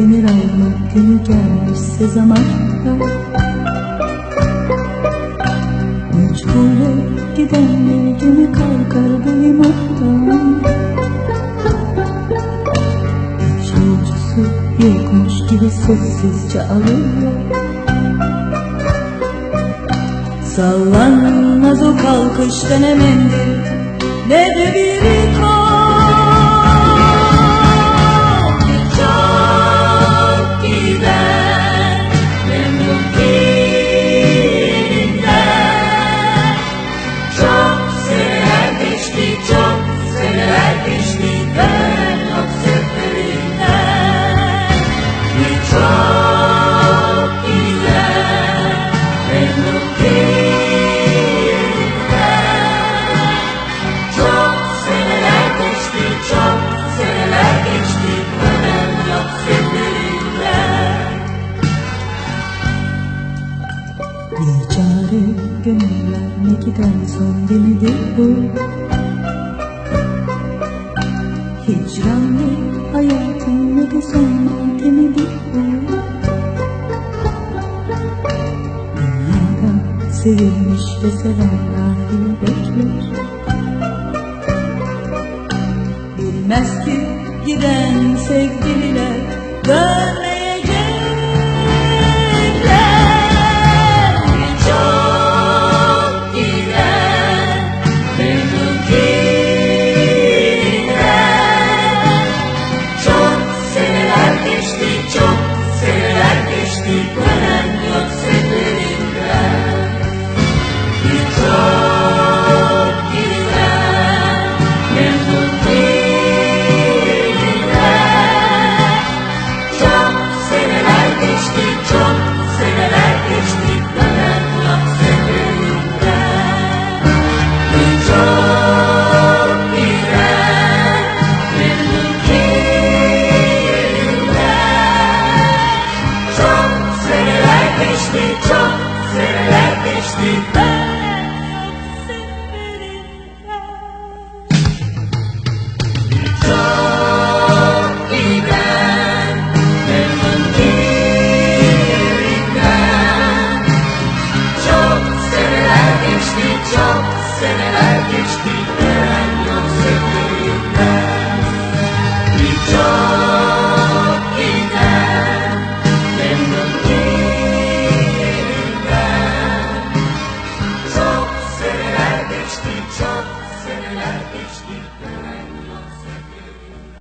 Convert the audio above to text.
demir almak günü gelmişse zamanda Mecbure gidenler gene kalkar bu limandan yolcusu yokmuş gibi sessizce alıyor Sallanmaz o kalkış denemendir Ne de bir ikon gönüller ne giden son gemidir bu? Hicranlı hayatın ne de son matemidir bu? Dünyada sevilmiş ve sevenler bekler. Bilmez ki giden sevgililer dönmeyecekler geçti çok seneler geçti. Seferinden çok giden memnun değilinden Çok seneler geçti çok seneler hiç değil çok seneler geçti dönen yok.